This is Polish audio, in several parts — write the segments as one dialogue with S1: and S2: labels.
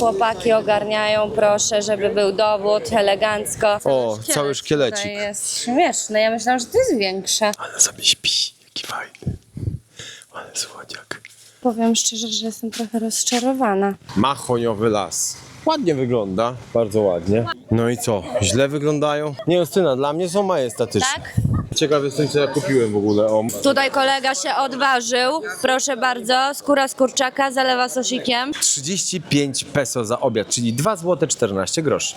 S1: chłopaki ogarniają, proszę, żeby był dowód, elegancko.
S2: O, cały szkielecik.
S1: tutaj jest śmieszny, ja myślałam, że to jest większe.
S2: Ale sobie śpi, jaki fajny. Ale słodziak.
S1: Powiem szczerze, że jestem trochę rozczarowana.
S2: Mahoniowy las. Ładnie wygląda, bardzo ładnie. No i co, źle wyglądają? Nie, Justyna, dla mnie są majestatyczne.
S1: Tak?
S2: Ciekaw jestem, co ja kupiłem w ogóle. O,
S1: Tutaj kolega się odważył, proszę bardzo, skóra z kurczaka zalewa sosikiem.
S2: 35 peso za obiad, czyli 2 zł 14 groszy.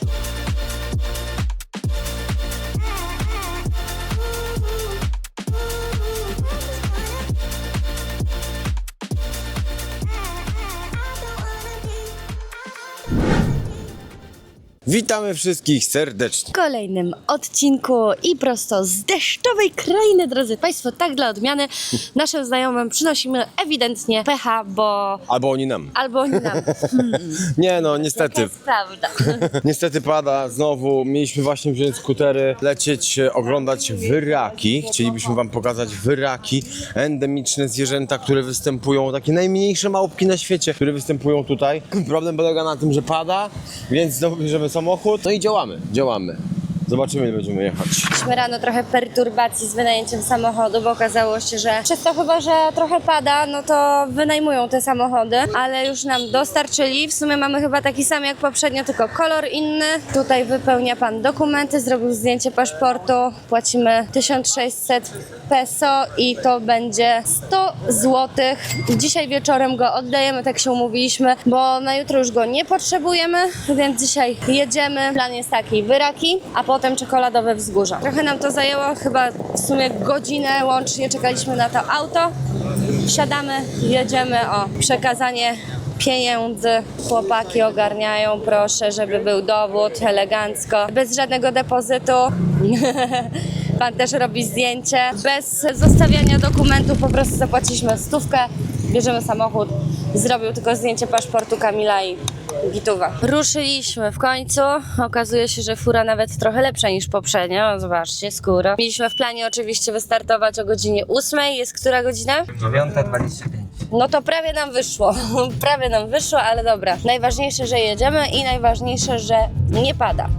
S2: Witamy wszystkich serdecznie.
S1: W kolejnym odcinku i prosto z deszczowej krainy, drodzy Państwo, tak dla odmiany, naszym znajomym przynosimy ewidentnie pecha, bo
S2: Albo oni nam.
S1: albo oni nam.
S2: Nie no,
S1: To
S2: niestety.
S1: jest prawda.
S2: Niestety pada znowu. Mieliśmy właśnie wziąć skutery, lecieć, e, oglądać wyraki. Chcielibyśmy Wam pokazać wyraki, endemiczne zwierzęta, które występują, takie najmniejsze małpki na świecie, które występują tutaj. Problem polega na tym, że pada, więc znowu bierzemy samochód. No i działamy, działamy. Zobaczymy, ile będziemy jechać.
S1: Mieliśmy rano trochę perturbacji z wynajęciem samochodu, bo okazało się, że przez to chyba, że trochę pada, no to wynajmują te samochody, ale już nam dostarczyli. W sumie mamy chyba taki sam jak poprzednio, tylko kolor inny. Tutaj wypełnia pan dokumenty, zrobił zdjęcie paszportu, płacimy 1600 peso i to będzie 100 zł. Dzisiaj wieczorem go oddajemy, tak się umówiliśmy, bo na jutro już go nie potrzebujemy, więc dzisiaj jedziemy. Plan jest taki, wyraki, a potem czekoladowe wzgórza. Trochę nam to zajęło, chyba w sumie godzinę łącznie czekaliśmy na to auto. Wsiadamy, jedziemy, o, przekazanie pieniędzy. Chłopaki ogarniają, proszę, żeby był dowód, elegancko, bez żadnego depozytu. Pan też robi zdjęcie. Bez zostawiania dokumentów po prostu zapłaciliśmy stówkę, bierzemy samochód, zrobił tylko zdjęcie paszportu Kamila i gituwa. Ruszyliśmy w końcu. Okazuje się, że fura nawet trochę lepsza niż poprzednio. Zobaczcie, skóra. Mieliśmy w planie oczywiście wystartować o godzinie 8. Jest która godzina?
S3: 9.25.
S1: No to prawie nam wyszło. prawie nam wyszło, ale dobra. Najważniejsze, że jedziemy i najważniejsze, że nie pada.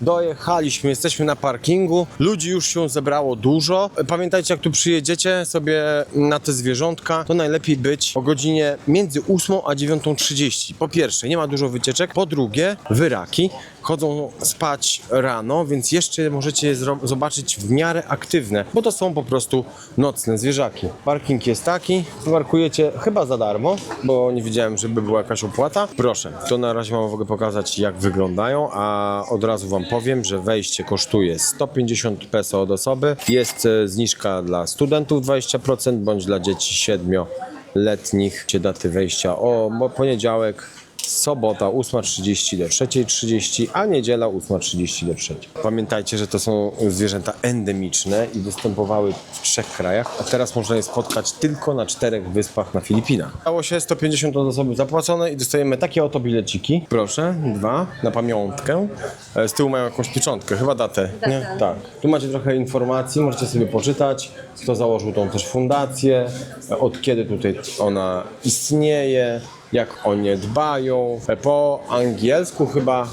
S2: Dojechaliśmy, jesteśmy na parkingu. Ludzi już się zebrało dużo. Pamiętajcie, jak tu przyjedziecie sobie na te zwierzątka, to najlepiej być o godzinie między 8 a 9.30. Po pierwsze, nie ma dużo wycieczek. Po drugie, wyraki chodzą spać rano, więc jeszcze możecie je zobaczyć w miarę aktywne, bo to są po prostu nocne zwierzaki. Parking jest taki, parkujecie chyba za darmo, bo nie widziałem, żeby była jakaś opłata. Proszę, to na razie Wam mogę pokazać, jak wyglądają, a od razu Wam powiem, że wejście kosztuje 150 peso od osoby. Jest e, zniżka dla studentów 20%, bądź dla dzieci 7-letnich. Daty wejścia o poniedziałek, sobota 8.30 do 3.30, a niedziela 8.30 do 3.00. Pamiętajcie, że to są zwierzęta endemiczne i występowały w trzech krajach, a teraz można je spotkać tylko na czterech wyspach na Filipinach. Stało się 150 od osoby zapłacone i dostajemy takie oto bileciki. Proszę, dwa, na pamiątkę. E, Z tyłu mają jakąś pieczątkę, chyba datę. Nie? Tak. Tu macie trochę informacji, możecie sobie poczytać, kto założył tą też fundację, e, od kiedy tutaj ona istnieje, jak o nie dbają. Po angielsku chyba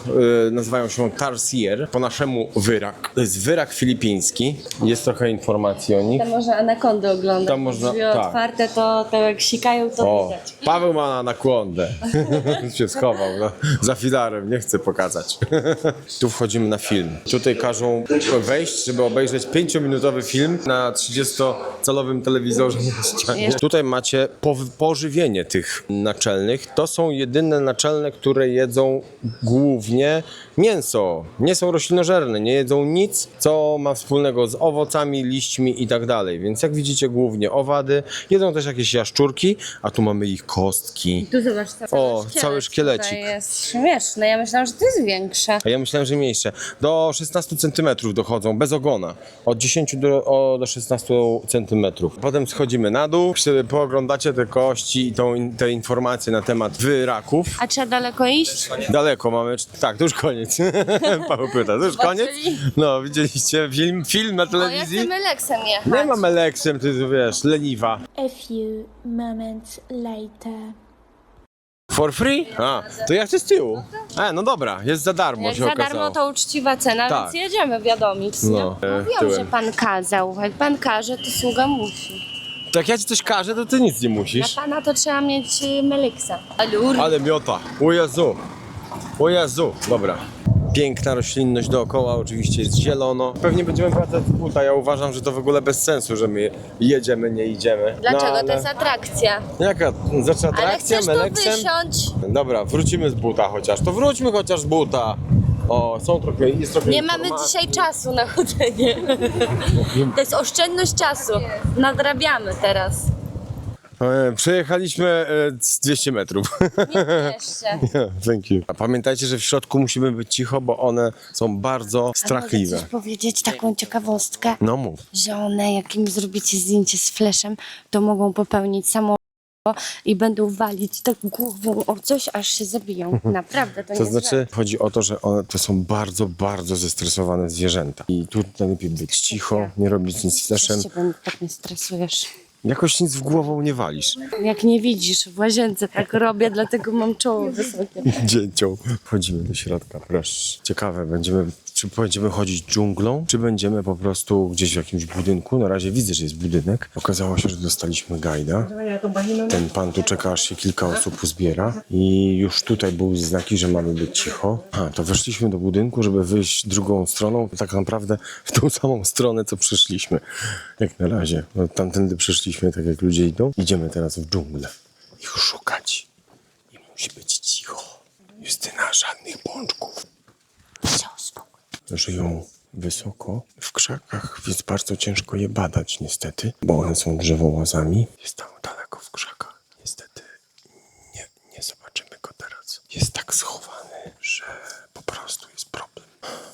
S2: y, nazywają się tarsier, po naszemu wyrak. To jest wyrak filipiński. Jest trochę informacji o nich.
S1: Tam można anakondy oglądać.
S2: Tam można-
S1: Drzwi
S2: tak.
S1: otwarte, to, to jak sikają, to
S2: O,
S1: widać.
S2: Paweł ma nakłondę. się schował no, za filarem, nie chcę pokazać. tu wchodzimy na film. Tutaj każą wejść, żeby obejrzeć 5-minutowy film na 30-calowym telewizorze na ścianie. Tutaj macie pow- pożywienie tych naczelnych. To są jedyne naczelne, które jedzą głównie mięso. Nie są roślinożerne, nie jedzą nic, co ma wspólnego z owocami, liśćmi i tak dalej. Więc jak widzicie, głównie owady. Jedzą też jakieś jaszczurki, a tu mamy ich kostki.
S1: Tu zobacz, cały
S2: O,
S1: szkielet
S2: cały szkielecik.
S1: tutaj jest śmieszne. Ja myślałam, że to jest większe.
S2: A ja myślałem, że mniejsze. Do 16 cm dochodzą, bez ogona. Od 10 do, o, do 16 cm. Potem schodzimy na dół, sobie pooglądacie te kości i tą, in- te informacje na temat wyraków.
S1: A trzeba daleko iść?
S2: Daleko mamy. Tak, to już koniec. Paweł pyta, to już koniec? No, widzieliście film, film na
S1: ja
S2: telewizji?
S1: chcę Leksem jechać.
S2: Nie mam Aleksem, ty wiesz, leniwa.
S3: A few moments later.
S2: For free? A, to ja chcę z tyłu. A, no dobra, jest za darmo
S1: Jak
S2: się
S1: za
S2: okazało.
S1: darmo to uczciwa cena,
S2: Tak.
S1: więc jedziemy, wiadomic.
S2: No,
S1: nie?
S2: e,
S1: Mówiłam,
S2: tyłem.
S1: że pan kazał. Jak pan każe, to sługa musi.
S2: Tak ja ci coś każę, to ty nic nie
S1: Dla
S2: musisz.
S1: pana to trzeba mieć y, Meliksa. Alur.
S2: Ale miota. O Jezu. O Jezu. Dobra. Piękna roślinność dookoła, oczywiście jest zielono. Pewnie będziemy wracać z buta. Ja uważam, że to w ogóle bez sensu, że my jedziemy, nie idziemy.
S1: Dlaczego?
S2: No, ale...
S1: To jest atrakcja.
S2: Jaka? Zaczyna
S1: Ale
S2: atrakcja,
S1: chcesz tu
S2: meleksem?
S1: wysiąść?
S2: Dobra, wrócimy z buta chociaż. To wróćmy chociaż z buta. O, są trochę, jest trochę
S1: Nie mamy
S2: informacji.
S1: dzisiaj czasu na chodzenie. To jest oszczędność czasu. Nadrabiamy teraz.
S2: E, Przejechaliśmy e, z 200 metrów.
S1: Nie jeszcze.
S2: Thank you. A pamiętajcie, że w środku musimy być cicho, bo one są bardzo strachliwe.
S1: Coś powiedzieć taką ciekawostkę,
S2: No mów.
S1: że one jak im zrobicie zdjęcie z fleszem, to mogą popełnić samo i będą walić tak głową o coś, aż się zabiją. Naprawdę, to,
S2: To
S1: nie
S2: znaczy, chodzi o to, że one to są bardzo, bardzo zestresowane zwierzęta. I tu najlepiej być cicho, nie robić nic z fleszem.
S1: Coś cię tak nie stresujesz.
S2: Jakoś nic w głową nie walisz.
S1: Jak nie widzisz, w łazience tak robię, dlatego mam czoło wysokie.
S2: Dzięcią. Wchodzimy do środka, proszę. Ciekawe, będziemy, czy będziemy chodzić dżunglą, czy będziemy po prostu gdzieś w jakimś budynku. Na razie widzę, że jest budynek. Okazało się, że dostaliśmy gajda. Ten pan tu czeka, aż się kilka osób uzbiera. I już tutaj były znaki, że mamy być cicho. A, to weszliśmy do budynku, żeby wyjść drugą stroną. Tak naprawdę w tą samą stronę, co przyszliśmy. Jak na razie. No, tamtędy przyszliśmy, tak jak ludzie idą. Idziemy teraz w dżunglę. Ich szukać. I musi być cicho. Justyna, żadnych bączków. Żyją wysoko w krzakach, więc bardzo ciężko je badać niestety, bo one są drzewołazami. Jest tam daleko w krzakach. Niestety nie, nie zobaczymy go teraz. Jest tak schowany, że po prostu jest problem.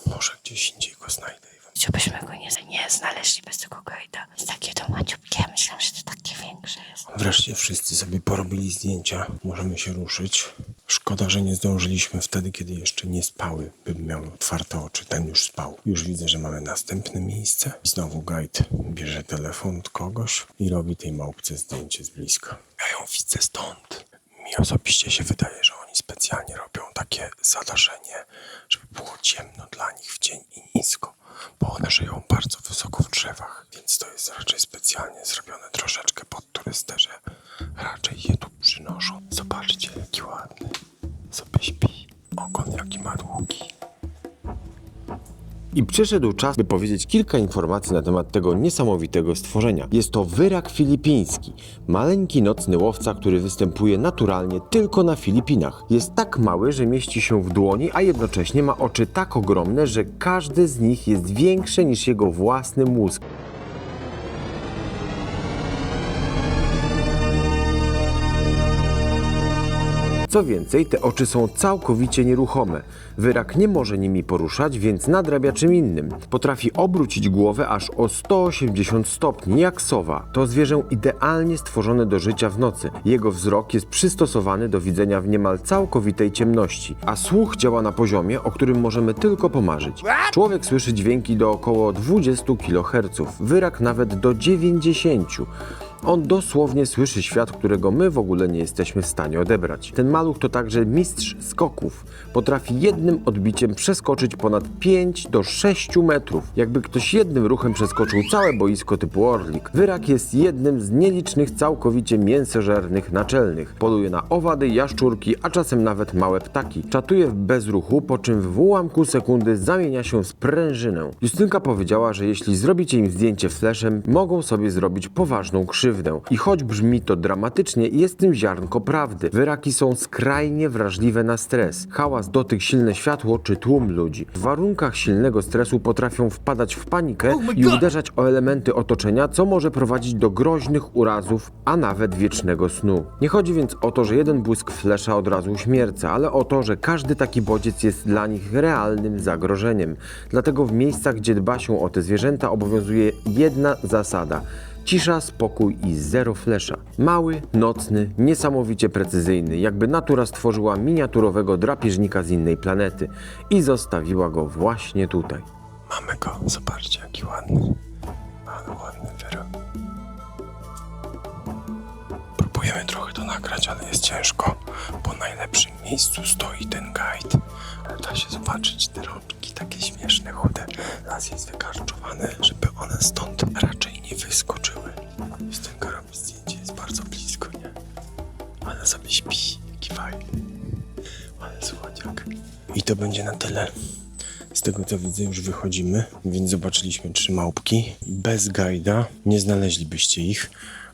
S2: Może gdzieś indziej go znajdę. i
S1: Żebyśmy go nie, nie znaleźli bez tego gajda. Jest takie to maciupkie, myślałam, że to takie większe jest.
S2: Wreszcie wszyscy sobie porobili zdjęcia. Możemy się ruszyć. Szkoda, że nie zdążyliśmy wtedy, kiedy jeszcze nie spały. Bym miał otwarte oczy. Ten już spał. Już widzę, że mamy następne miejsce. Znowu guide bierze telefon od kogoś i robi tej małpce zdjęcie z bliska. Ja ją widzę stąd. Mi osobiście się wydaje, że oni specjalnie robią takie zadaszenie, żeby było ciemno dla nich w dzień i nisko, bo one żyją bardzo wysoko w drzewach, więc to jest raczej specjalnie zrobione troszeczkę pod turystę, że raczej je tu przynoszą. Zobaczcie, jaki ładny sobie śpi. Ogon jaki ma długi. I przyszedł czas, by powiedzieć kilka informacji na temat tego niesamowitego stworzenia. Jest to wyrak filipiński. Maleńki nocny łowca, który występuje naturalnie tylko na Filipinach. Jest tak mały, że mieści się w dłoni, a jednocześnie ma oczy tak ogromne, że każdy z nich jest większy niż jego własny mózg. Co więcej, te oczy są całkowicie nieruchome. Wyrak nie może nimi poruszać, więc nadrabia czym innym. Potrafi obrócić głowę aż o 180 stopni, jak sowa. To zwierzę idealnie stworzone do życia w nocy. Jego wzrok jest przystosowany do widzenia w niemal całkowitej ciemności, a słuch działa na poziomie, o którym możemy tylko pomarzyć. Człowiek słyszy dźwięki do około 20 kHz, wyrak nawet do 90. On dosłownie słyszy świat, którego my w ogóle nie jesteśmy w stanie odebrać. Ten maluch to także mistrz skoków. Potrafi jednym odbiciem przeskoczyć ponad 5 do 6 metrów. Jakby ktoś jednym ruchem przeskoczył całe boisko typu Orlik. Wyrak jest jednym z nielicznych całkowicie mięsożernych naczelnych. Poluje na owady, jaszczurki, a czasem nawet małe ptaki. Czatuje w bezruchu, po czym w ułamku sekundy zamienia się w sprężynę. Justynka powiedziała, że jeśli zrobicie im zdjęcie flashem, mogą sobie zrobić poważną krzywdę. I choć brzmi to dramatycznie, jest w tym ziarnko prawdy. Wyraki są skrajnie wrażliwe na stres. Hałas, dotyk, silne światło czy tłum ludzi. W warunkach silnego stresu potrafią wpadać w panikę i uderzać o elementy otoczenia, co może prowadzić do groźnych urazów, a nawet wiecznego snu. Nie chodzi więc o to, że jeden błysk flesza od razu uśmierca, ale o to, że każdy taki bodziec jest dla nich realnym zagrożeniem. Dlatego w miejscach, gdzie dba się o te zwierzęta, obowiązuje jedna zasada. Cisza, spokój i zero flesza. Mały, nocny, niesamowicie precyzyjny, jakby natura stworzyła miniaturowego drapieżnika z innej planety i zostawiła go właśnie tutaj. Mamy go, zobaczcie jaki ładny. Ale ładny wyrok. Próbujemy trochę to nagrać, ale jest ciężko. Po najlepszym miejscu stoi ten guide. Da się zobaczyć te rączki, takie śmieszne, chude. Las jest wykarczowany, żeby I to będzie na tyle. Z tego co widzę już wychodzimy, więc zobaczyliśmy trzy małpki. Bez gajda nie znaleźlibyście ich.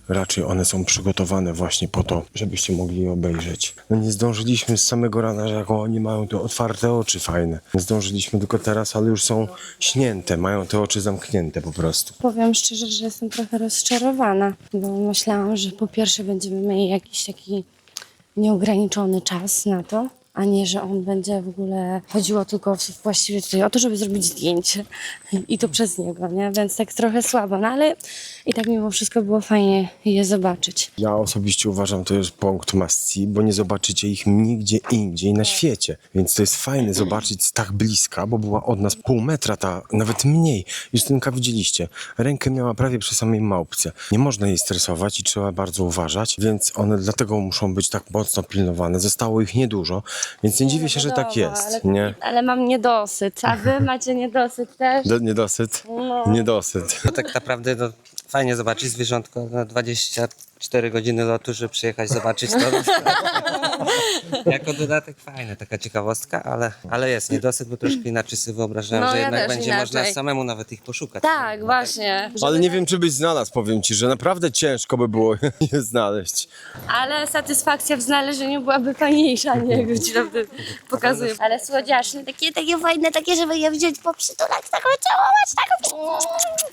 S2: Raczej one są przygotowane właśnie po to, żebyście mogli je obejrzeć. No nie zdążyliśmy z samego rana, że jaką oni mają tu otwarte oczy fajne. Zdążyliśmy tylko teraz, ale już są śnięte, mają te oczy zamknięte po prostu.
S1: Powiem szczerze, że jestem trochę rozczarowana, bo myślałam, że po pierwsze będziemy mieli jakiś taki nieograniczony czas na to, a nie, że on będzie w ogóle chodziło tylko właściwie tutaj o to, żeby zrobić zdjęcie i to przez niego, nie? Więc tak trochę słabo, no ale i tak mimo wszystko było fajnie je zobaczyć.
S2: Ja osobiście uważam, to jest punkt must bo nie zobaczycie ich nigdzie indziej na świecie. Więc to jest fajne zobaczyć z tak bliska, bo była od nas pół metra, ta, nawet mniej. Justynka widzieliście, rękę miała prawie przy samej małpce. Nie można jej stresować i trzeba bardzo uważać, więc one dlatego muszą być tak mocno pilnowane. Zostało ich niedużo, więc nie dziwię się, że tak
S1: Wiadomo,
S2: jest,
S1: ale,
S2: nie?
S1: Ale mam niedosyt, a wy macie niedosyt też?
S2: Do, niedosyt? Niedosyt.
S4: To tak naprawdę no, fajnie zobaczyć zwierzątko na 24 godziny lotu, żeby przyjechać zobaczyć to. jako dodatek fajne, taka ciekawostka, ale, ale jest niedosyt, bo troszkę inaczej sobie wyobrażałem,
S1: No,
S4: że
S1: ja
S4: jednak
S1: też
S4: będzie
S1: inaczej.
S4: można samemu nawet ich poszukać.
S1: Tak, właśnie.
S2: Ale nie wiem, czy byś znalazł, powiem ci, że naprawdę ciężko by było je znaleźć.
S1: Ale satysfakcja w znalezieniu byłaby fajniejsza, nie? Jak ci naprawdę pokazuję. Ale słodziaszne, takie, takie fajne, takie, żeby je wziąć po przytulach, tak całować, tak.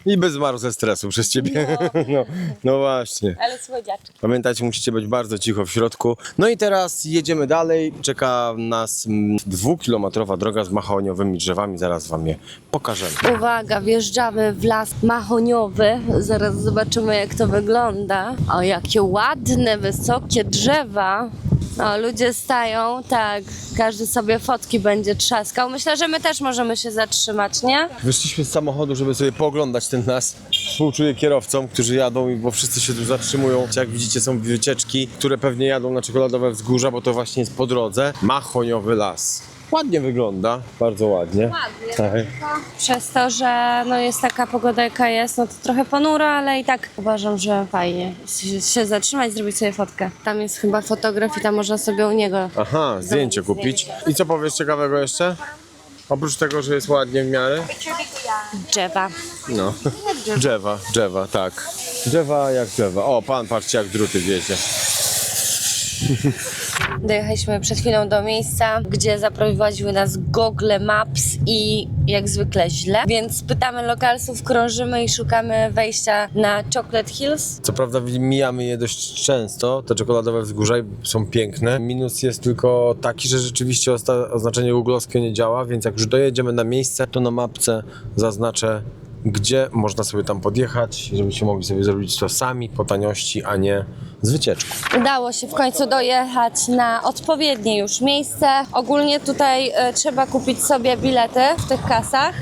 S2: I bez zmarł ze stresu przez ciebie. No, no właśnie.
S1: Ale słodziaczek.
S2: Pamiętajcie, musicie być bardzo cicho w środku. No i teraz jedziemy dalej. Czeka nas mm, dwukilometrowa droga z mahoniowymi drzewami. Zaraz wam je pokażemy.
S1: Uwaga, wjeżdżamy w las mahoniowy. Zaraz zobaczymy, jak to wygląda. O, jakie ładne, wysokie drzewa. O, ludzie stają, tak, każdy sobie fotki będzie trzaskał. Myślę, że my też możemy się zatrzymać, nie?
S2: Wyszliśmy z samochodu, żeby sobie pooglądać ten las. Współczuję kierowcom, którzy jadą, bo wszyscy się tu zatrzymują. Jak widzicie, są wycieczki, które pewnie jadą na czekoladowe wzgórza, bo to właśnie jest po drodze. Mahoniowy las. Ładnie wygląda, bardzo ładnie.
S1: Ładnie.
S2: Tak.
S1: Przez to, że no jest taka pogoda jaka jest, no to trochę ponuro, ale i tak uważam, że fajnie się- się zatrzymać, zrobić sobie fotkę. Tam jest chyba fotograf i tam można sobie u niego
S2: Aha, zdjęcie kupić. I co powiesz ciekawego jeszcze? Oprócz tego, że jest ładnie w miarę?
S1: drzewa.
S2: No. Drzewa, drzewa, tak. Drzewa jak drzewa. O, pan, patrzcie jak druty wiezie.
S1: Dojechaliśmy przed chwilą do miejsca, gdzie zaprowadziły nas Google Maps i jak zwykle źle, więc pytamy lokalsów, krążymy i szukamy wejścia na Chocolate Hills.
S2: Co prawda mijamy je dość często, te czekoladowe wzgórza są piękne. Minus jest tylko taki, że rzeczywiście oznaczenie googlowskie nie działa, więc jak już dojedziemy na miejsce, to na mapce zaznaczę, gdzie można sobie tam podjechać, żebyście mogli sobie zrobić to sami po taniości, a nie z wycieczką.
S1: Udało się w końcu dojechać na odpowiednie już miejsce. Ogólnie tutaj e, trzeba kupić sobie bilety w tych kasach.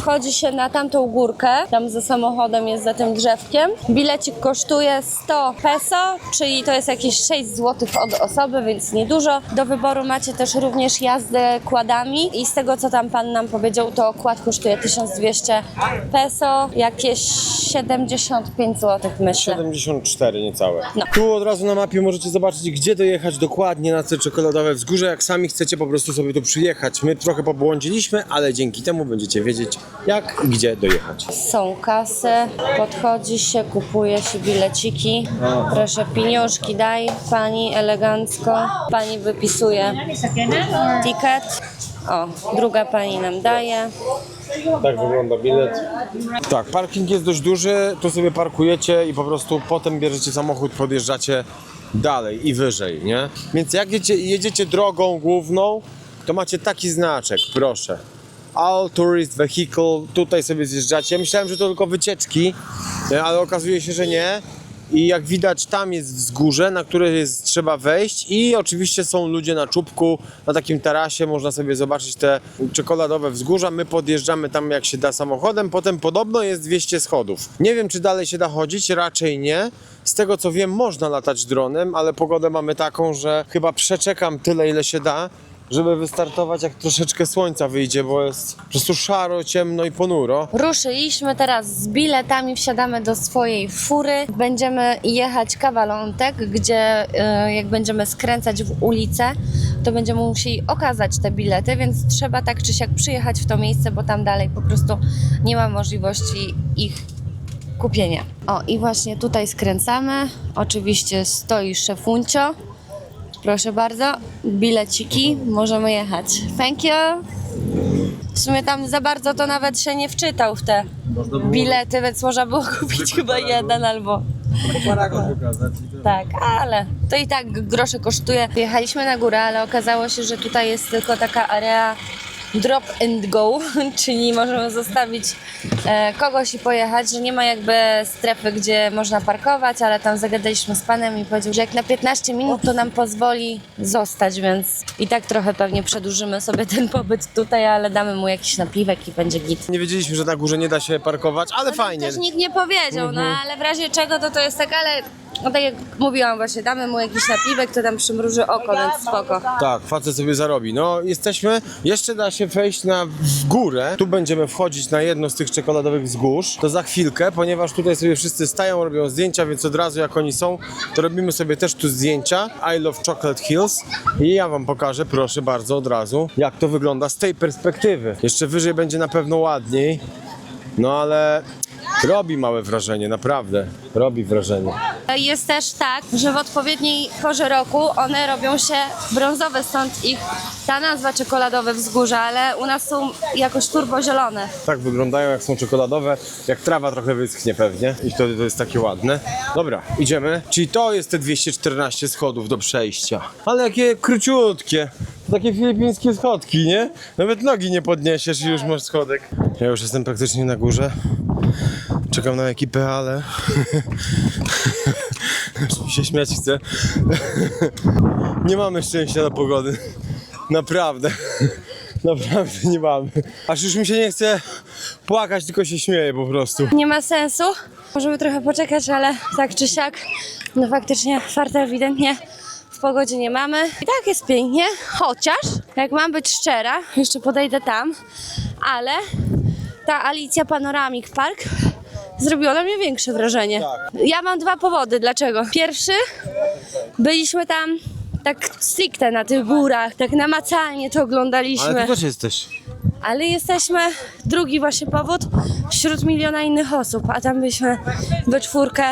S1: Wchodzi się na tamtą górkę, tam za samochodem jest za tym drzewkiem. Bilecik kosztuje 100 peso, czyli to jest jakieś 6 zł od osoby, więc niedużo. Do wyboru macie też również jazdę kładami i z tego co tam pan nam powiedział, to kład kosztuje 1200 peso, jakieś 75 zł myślę.
S2: 74 niecałe.
S1: No.
S2: Tu od razu na mapie możecie zobaczyć, gdzie dojechać dokładnie na te czekoladowe wzgórze. Jak sami chcecie po prostu sobie tu przyjechać. My trochę pobłądziliśmy, ale dzięki temu będziecie wiedzieć, jak i gdzie dojechać.
S1: Są kasy, podchodzi się, kupuje się bileciki. Proszę, pieniążki daj pani elegancko. Pani wypisuje ticket. O, druga pani nam daje.
S2: Tak wygląda bilet. Tak, parking jest dość duży, tu sobie parkujecie i po prostu potem bierzecie samochód, podjeżdżacie dalej i wyżej, nie? Więc jak jedziecie, jedziecie drogą główną, to macie taki znaczek, proszę. All Tourist Vehicle, tutaj sobie zjeżdżacie. Myślałem, że to tylko wycieczki, e, ale okazuje się, że nie. I jak widać, tam jest wzgórze, na które jest, trzeba wejść i oczywiście są ludzie na czubku, na takim tarasie, można sobie zobaczyć te czekoladowe wzgórza. My podjeżdżamy tam jak się da samochodem, potem podobno jest 200 schodów. Nie wiem, czy dalej się da chodzić, raczej nie. Z tego co wiem, można latać dronem, ale pogodę mamy taką, że chyba przeczekam tyle, ile się da, żeby wystartować jak troszeczkę słońca wyjdzie, bo jest po prostu szaro, ciemno i ponuro.
S1: Ruszyliśmy teraz z biletami, wsiadamy do swojej fury. Będziemy jechać kawalątek, gdzie e, jak będziemy skręcać w ulicę, to będziemy musieli okazać te bilety, więc trzeba tak czy siak przyjechać w to miejsce, bo tam dalej po prostu nie ma możliwości ich kupienia. O i właśnie tutaj skręcamy. Oczywiście stoi szefuncio. Proszę bardzo, bileciki, możemy jechać. Thank you. W sumie tam za bardzo to nawet się nie wczytał w te bilety, więc można było kupić chyba jeden albo. Tak, ale to i tak grosze kosztuje. Jechaliśmy na górę, ale okazało się, że tutaj jest tylko taka area drop and go, czyli możemy zostawić e, kogoś i pojechać, że nie ma jakby strefy, gdzie można parkować, ale tam zagadaliśmy z panem i powiedział, że jak na 15 minut to nam pozwoli zostać, więc i tak trochę pewnie przedłużymy sobie ten pobyt tutaj, ale damy mu jakiś napiwek i będzie git.
S2: Nie wiedzieliśmy, że na górze nie da się parkować, ale fajnie.
S1: Też nikt nie powiedział, no ale w razie czego to to jest tak, ale no tak jak mówiłam właśnie, damy mu jakiś napiwek, to tam przymruży oko, więc spoko.
S2: Tak, facet sobie zarobi. No, jesteśmy, jeszcze da się wejść na górę. Tu będziemy wchodzić na jedno z tych czekoladowych wzgórz. To za chwilkę, ponieważ tutaj sobie wszyscy stają, robią zdjęcia, więc od razu jak oni są, to robimy sobie też tu zdjęcia. I love Chocolate Hills. I ja wam pokażę, proszę bardzo, od razu, jak to wygląda z tej perspektywy. Jeszcze wyżej będzie na pewno ładniej. No ale robi małe wrażenie, naprawdę. Robi wrażenie.
S1: Jest też tak, że w odpowiedniej porze roku one robią się brązowe, stąd ich ta nazwa czekoladowe wzgórza, ale u nas są jakoś turbozielone.
S2: Tak wyglądają, jak są czekoladowe, jak trawa trochę wyschnie pewnie i wtedy to jest takie ładne. Dobra, idziemy. Czyli to jest te 214 schodów do przejścia. Ale jakie króciutkie. Takie filipińskie schodki, nie? Nawet nogi nie podniesiesz i już masz schodek. Ja już jestem praktycznie na górze. Czekam na ekipę, ale... Się śmiać chce. nie mamy szczęścia na pogody. Naprawdę. Naprawdę nie mamy. Aż już mi się nie chce płakać, tylko się śmieję po prostu.
S1: Nie ma sensu. Możemy trochę poczekać, ale tak czy siak, no faktycznie farta ewidentnie w pogodzie nie mamy. I tak jest pięknie, chociaż, jak mam być szczera, jeszcze podejdę tam, ale ta Alicja Panoramic Park zrobiła na mnie większe wrażenie. Ja mam dwa powody, dlaczego. Pierwszy, byliśmy tam tak stricte na tych górach, tak namacalnie to oglądaliśmy.
S2: Ale ty też jesteś.
S1: Ale jesteśmy, drugi właśnie powód, wśród miliona innych osób, a tam byliśmy we czwórkę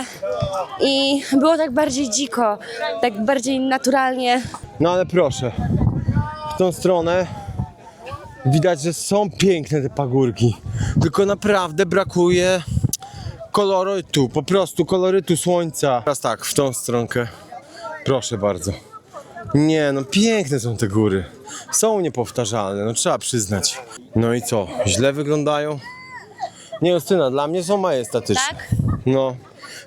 S1: i było tak bardziej dziko, tak bardziej naturalnie.
S2: No ale proszę, w tą stronę widać, że są piękne te pagórki. Tylko naprawdę brakuje kolorytu, po prostu kolorytu słońca. Teraz tak, w tą stronkę. Proszę bardzo. Nie, no piękne są te góry. Są niepowtarzalne, no trzeba przyznać. No i co, źle wyglądają? Nie, Justyna, dla mnie są majestatyczne.
S1: Tak?
S2: No,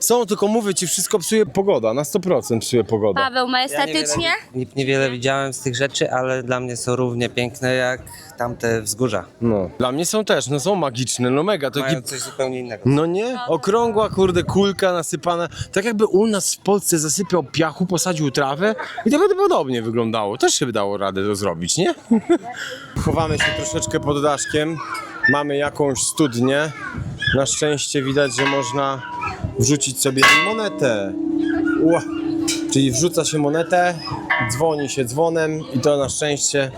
S2: Są, tylko mówię ci, wszystko psuje pogoda, na 100% psuje pogoda.
S1: Paweł, majestatycznie?
S4: Nie, niewiele widziałem z tych rzeczy, ale dla mnie są równie piękne jak tamte wzgórza.
S2: No. Dla mnie są też, no są magiczne, no mega. To taki
S4: Mają coś zupełnie innego.
S2: No nie? Okrągła, kurde, kulka nasypana. Tak jakby u nas w Polsce zasypiał piachu, posadził trawę i to by podobnie wyglądało. Też się by dało radę to zrobić, nie? Chowamy się troszeczkę pod daszkiem. Mamy jakąś studnię. Na szczęście widać, że można wrzucić sobie monetę. Ła. Czyli wrzuca się monetę, dzwoni się dzwonem i to na szczęście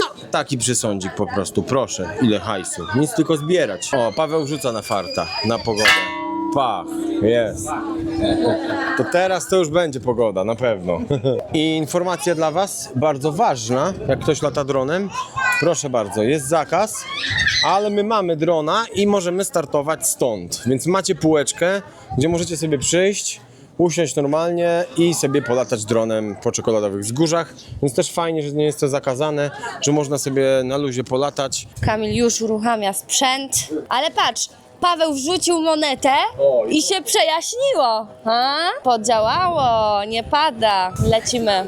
S2: no, taki przysądzik po prostu, proszę. Ile hajsu. Nic tylko zbierać. O, Paweł rzuca na farta, na pogodę. Pach, jest. To teraz to już będzie pogoda, na pewno. I informacja dla Was, bardzo ważna, jak ktoś lata dronem. Proszę bardzo, jest zakaz, ale my mamy drona i możemy startować stąd. Więc macie półeczkę, gdzie możecie sobie przyjść, usiąść normalnie i sobie polatać dronem po czekoladowych wzgórzach. Więc też fajnie, że nie jest to zakazane, że można sobie na luzie polatać.
S1: Kamil już uruchamia sprzęt. Ale patrz, Paweł wrzucił monetę
S2: O, i
S1: i się przejaśniło. Ha? Podziałało, nie pada. Lecimy.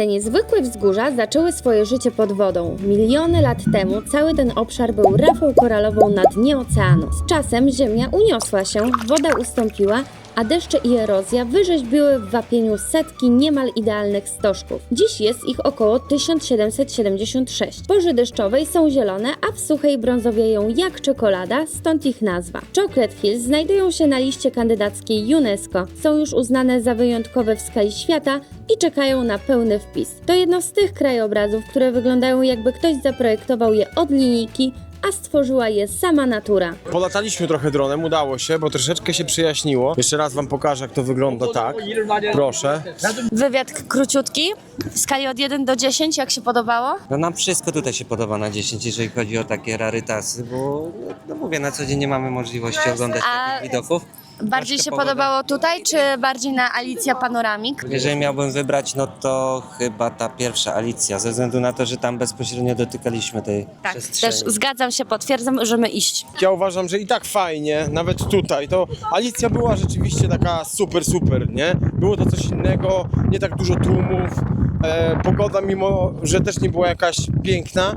S5: Te niezwykłe wzgórza zaczęły swoje życie pod wodą. Miliony lat temu cały ten obszar był rafą koralową na dnie oceanu. Z czasem ziemia uniosła się, woda ustąpiła, a deszcze i erozja wyrzeźbiły w wapieniu setki niemal idealnych stożków. Dziś jest ich około 1776. W porze deszczowej są zielone, a w suchej brązowieją jak czekolada, stąd ich nazwa. Chocolate Hills znajdują się na liście kandydackiej UNESCO. Są już uznane za wyjątkowe w skali świata i czekają na pełny wpis. To jedno z tych krajobrazów, które wyglądają jakby ktoś zaprojektował je od linijki, a stworzyła je sama natura.
S2: Polataliśmy trochę dronem, udało się, bo troszeczkę się przyjaśniło. Jeszcze raz Wam pokażę, jak to wygląda tak. Proszę.
S1: Wywiad króciutki. W skali od 1 do 10, jak się podobało?
S4: No nam wszystko tutaj się podoba na 10, jeżeli chodzi o takie rarytasy, bo no mówię, na co dzień nie mamy możliwości oglądać
S1: A-
S4: takich widoków.
S1: Bardziej się
S4: pogoda.
S1: podobało tutaj, czy bardziej na Alicja Panoramik?
S4: Jeżeli miałbym wybrać, no to chyba ta pierwsza Alicja, ze względu na to, że tam bezpośrednio dotykaliśmy tej
S1: Tak,
S4: przestrzeni.
S1: też zgadzam się, potwierdzam, możemy iść.
S2: Ja uważam, że i tak fajnie, nawet tutaj, to Alicja była rzeczywiście taka super, super, nie? Było to coś innego, nie tak dużo tłumów, e, pogoda mimo, że też nie była jakaś piękna,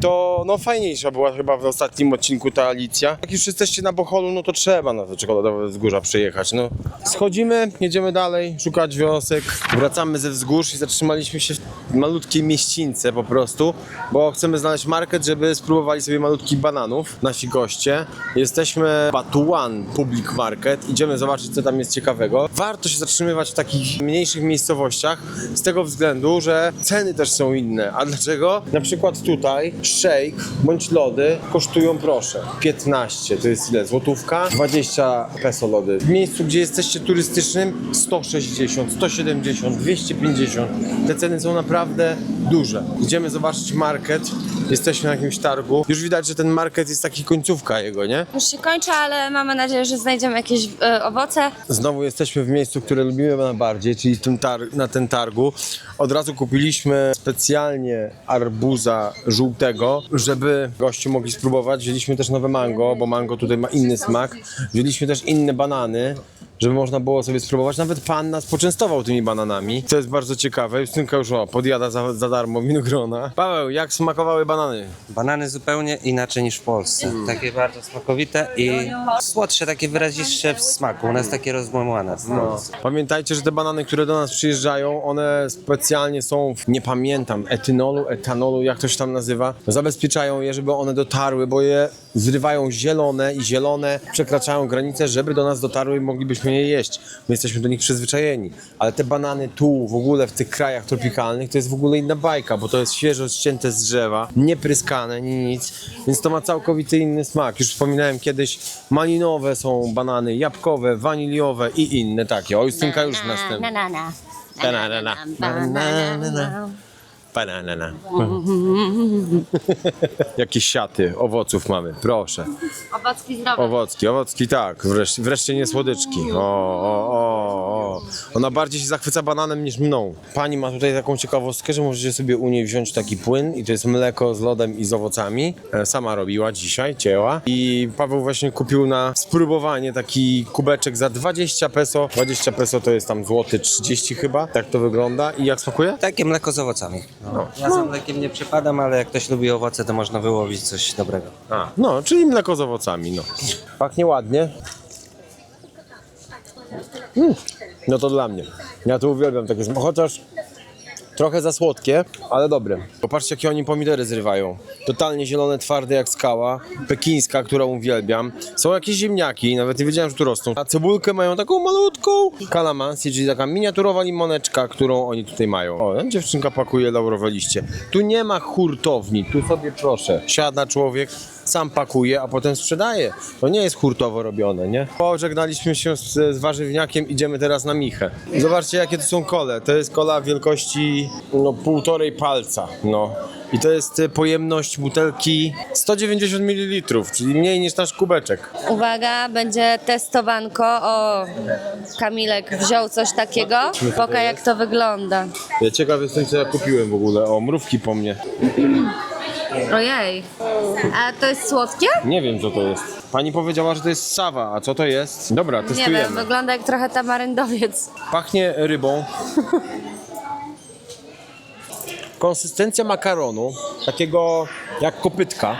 S2: to no fajniejsza była chyba w ostatnim odcinku ta Alicja. Jak już jesteście na Boholu, no to trzeba na te czekoladowe wzgórza przyjechać, no. Schodzimy, jedziemy dalej, szukać wiosek, wracamy ze wzgórz i zatrzymaliśmy się w malutkiej mieścińce po prostu, bo chcemy znaleźć market, żeby spróbowali sobie malutkich bananów nasi goście. Jesteśmy Batuan Public Market, idziemy zobaczyć co tam jest ciekawego. Warto się zatrzymywać w takich mniejszych miejscowościach z tego względu, że ceny też są inne. A dlaczego? Na przykład tutaj shake bądź lody kosztują proszę 15, to jest ile? Złotówka? 20 peso lody. W miejscu, gdzie jesteście turystycznym 160, 170, 250. Te ceny są naprawdę duże. Idziemy zobaczyć market. Jesteśmy na jakimś targu. Już widać, że ten market jest taki końcówka jego, nie?
S1: Już się kończy, ale mamy nadzieję, że znajdziemy jakieś e, owoce.
S2: Znowu jesteśmy w miejscu, które lubimy najbardziej, czyli tym na ten targu. Od razu kupiliśmy specjalnie arbuza żółtego, żeby goście mogli spróbować. Wzięliśmy też nowe mango, bo mango tutaj ma inny smak. Wzięliśmy też inne banany. Żeby można było sobie spróbować. Nawet pan nas poczęstował tymi bananami. Co jest bardzo ciekawe. Justynka już o, podjada za, za darmo winogrona. Paweł, jak smakowały banany?
S4: Banany zupełnie inaczej niż w Polsce. Takie bardzo smakowite i słodsze, takie wyrazistsze w smaku. U nas takie rozmłamane.
S2: No. Pamiętajcie, że te banany, które do nas przyjeżdżają, one specjalnie są, w, nie pamiętam, etynolu, etanolu, jak to się tam nazywa. Zabezpieczają je, żeby one dotarły, bo je zrywają zielone i zielone przekraczają granice, żeby do nas dotarły i moglibyśmy je jeść. My jesteśmy do nich przyzwyczajeni. Ale te banany tu, w ogóle w tych krajach tropikalnych, to jest w ogóle inna bajka, bo to jest świeżo ścięte z drzewa, nie pryskane, nie nic, więc to ma całkowity inny smak. Już wspominałem kiedyś, malinowe są banany, jabłkowe, waniliowe i inne takie. O, Justynka już następna.
S1: na, na.
S2: Banana. Banana. Banana. Jakieś siaty owoców mamy, proszę.
S1: Owocki zdrowe.
S2: Owocki, owocki tak, wreszcie, wreszcie nie słodyczki. O, o, o, o. Ona bardziej się zachwyca bananem niż mną. Pani ma tutaj taką ciekawostkę, że możecie sobie u niej wziąć taki płyn i to jest mleko z lodem i z owocami. E, Sama robiła dzisiaj, cięła. I Paweł właśnie kupił na spróbowanie taki kubeczek za 20 peso. 20 peso to jest tam złoty 30 chyba, tak to wygląda. I jak smakuje?
S4: Takie mleko z owocami. No. Ja za mlekiem nie przepadam, ale jak ktoś lubi owoce, to można wyłowić coś dobrego.
S2: A, no, czyli mleko z owocami, no. Pachnie ładnie. Mm, no to dla mnie. Ja to uwielbiam takie sm- chociaż trochę za słodkie, ale dobre. Popatrzcie, jakie oni pomidory zrywają. Totalnie zielone, twarde jak skała. Pekińska, którą uwielbiam. Są jakieś ziemniaki, nawet nie wiedziałem, że tu rosną. A cebulkę mają taką malutką. Kalamansi, czyli taka miniaturowa limoneczka, którą oni tutaj mają. O, dziewczynka pakuje laurowe liście. Tu nie ma hurtowni, tu sobie proszę. Siada człowiek, sam pakuje, a potem sprzedaje. To nie jest hurtowo robione, nie? Pożegnaliśmy się z, z warzywniakiem, idziemy teraz na Michę. Zobaczcie, jakie to są kole. To jest kola wielkości no, półtorej palca, no. I to jest y, pojemność butelki 190 ml, czyli mniej niż nasz kubeczek.
S1: Uwaga, będzie testowanko. O, Kamilek wziął coś takiego. Pokaż jak to wygląda.
S2: Ja ciekaw jestem, co ja kupiłem w ogóle. O, mrówki po mnie.
S1: Ojej. A to jest słodkie?
S2: Nie wiem, co to jest. Pani powiedziała, że to jest sawa, a co to jest? Dobra,
S1: Nie
S2: testujemy.
S1: wiem, wygląda jak trochę tamaryndowiec.
S2: Pachnie rybą. Konsystencja makaronu, takiego jak kopytka.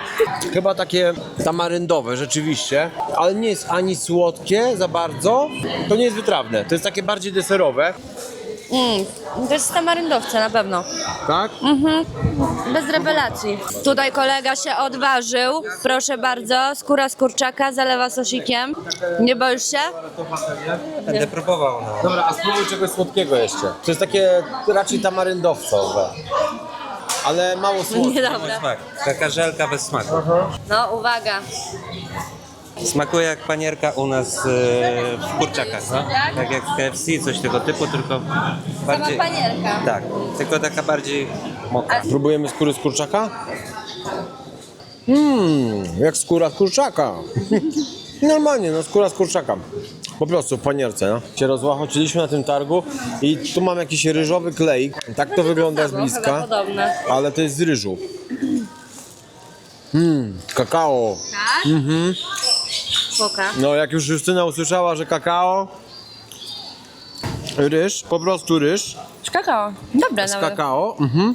S2: Chyba takie tamaryndowe rzeczywiście, ale nie jest ani słodkie za bardzo. To nie jest wytrawne, to jest takie bardziej deserowe.
S1: Mm, to jest tamaryndowce na pewno.
S2: Tak?
S1: Bez rewelacji. Tutaj kolega się odważył. Proszę bardzo, skóra z kurczaka zalewa sosikiem. Nie boisz się?
S4: Będę próbował. No.
S2: Dobra, a spróbuj czegoś słodkiego jeszcze. To jest takie raczej tamaryndowcowe. Ale mało słodkie.
S1: Niedobre.
S4: Smak. Taka żelka bez smaku.
S1: No uwaga.
S4: Smakuje jak panierka u nas e, w kurczakach, no?
S1: Tak?
S4: Tak jak w KFC, coś tego typu, tylko bardziej...
S1: panierka.
S4: Tak, tylko taka bardziej mokra.
S2: Próbujemy skóry z kurczaka? Mmm, jak skóra z kurczaka. Normalnie, no skóra z kurczaka. Po prostu w panierce, no. Się rozłachoczyliśmy na tym targu i tu mam jakiś ryżowy klej. Tak to wygląda z bliska,
S1: podobne.
S2: ale to jest z ryżu. Mmm, kakao. No jak już Justyna usłyszała, że kakao, ryż, po prostu ryż,
S1: Z kakao. Dobre
S2: z
S1: nawet.
S2: kakao. Mhm.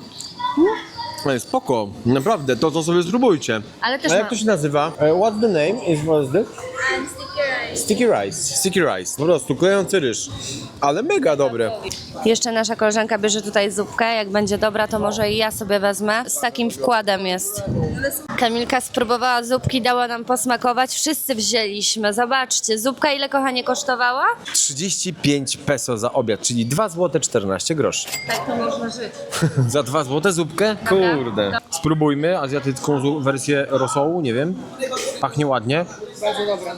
S2: Ej, spoko, naprawdę, to to sobie spróbujcie.
S1: Ale też
S2: A jak
S1: ma-
S2: to się nazywa? E, What's the name? Is what's the? Sticky rice. Sticky rice. Po prostu klejący ryż. Ale mega dobre.
S1: Jeszcze nasza koleżanka bierze tutaj zupkę. Jak będzie dobra, to może i ja sobie wezmę. Z takim wkładem jest. Kamilka spróbowała zupki, dała nam posmakować. Wszyscy wzięliśmy. Zobaczcie, zupka ile kochanie kosztowała?
S2: 35 peso za obiad, czyli 2 zł 14 groszy.
S1: Tak to można żyć.
S2: za 2 zł zupkę? Kurde. Spróbujmy azjatycką zu- wersję rosołu, nie wiem. Pachnie ładnie. Bardzo dobra.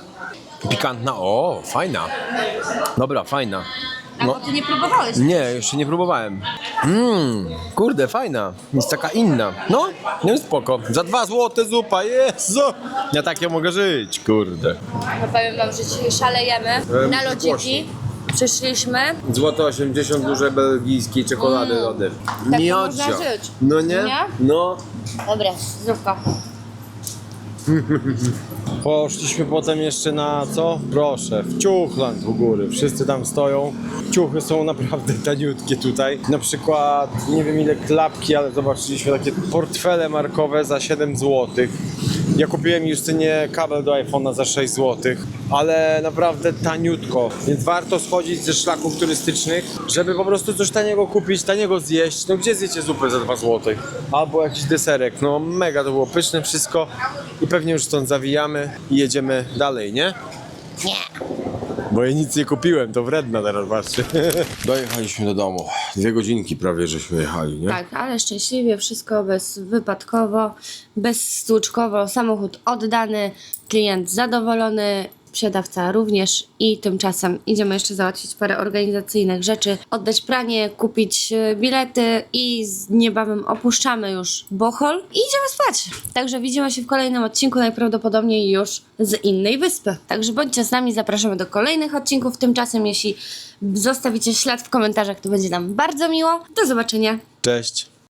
S2: Pikantna, o, fajna. Dobra, fajna.
S1: A bo ty nie próbowałeś.
S2: Nie, jeszcze nie próbowałem. Mmm, kurde, fajna. Jest taka inna. No, nie jest spoko. Za dwa złote zupa, Jezu! Ja takie mogę żyć, kurde.
S1: No powiem wam, że dzisiaj szalejemy na lodziki. Przyszliśmy.
S2: Złote 80 duże belgijskiej czekolady lody.
S1: Tak można żyć.
S2: No nie?
S1: Nie?
S2: No.
S1: Dobra, zupka.
S2: Poszliśmy potem jeszcze na co? Proszę, w Ciuchland góry. Wszyscy tam stoją. Ciuchy są naprawdę taniutkie tutaj. Na przykład, nie wiem ile klapki, ale zobaczyliśmy takie portfele markowe za 7 zł. Ja kupiłem Justynie kabel do iPhone'a za 6 zł, ale naprawdę taniutko, więc warto schodzić ze szlaków turystycznych, żeby po prostu coś taniego kupić, taniego zjeść. No gdzie zjecie zupę za 2 zł? Albo jakiś deserek, no mega to było pyszne wszystko i pewnie już stąd zawijamy i jedziemy dalej, nie? Nie. Bo ja nic nie kupiłem, to wredna teraz, patrzcie. Dojechaliśmy do domu. Dwie godzinki prawie żeśmy jechali, nie?
S1: Tak, ale szczęśliwie, wszystko bezwypadkowo, bezstłuczkowo, samochód oddany, klient zadowolony, sprzedawca również i tymczasem idziemy jeszcze załatwić parę organizacyjnych rzeczy, oddać pranie, kupić e, bilety i z niebawem opuszczamy już Bohol i idziemy spać. Także widzimy się w kolejnym odcinku, najprawdopodobniej już z innej wyspy. Także bądźcie z nami, zapraszamy do kolejnych odcinków. Tymczasem, jeśli zostawicie ślad w komentarzach, to będzie nam bardzo miło. Do zobaczenia.
S2: Cześć.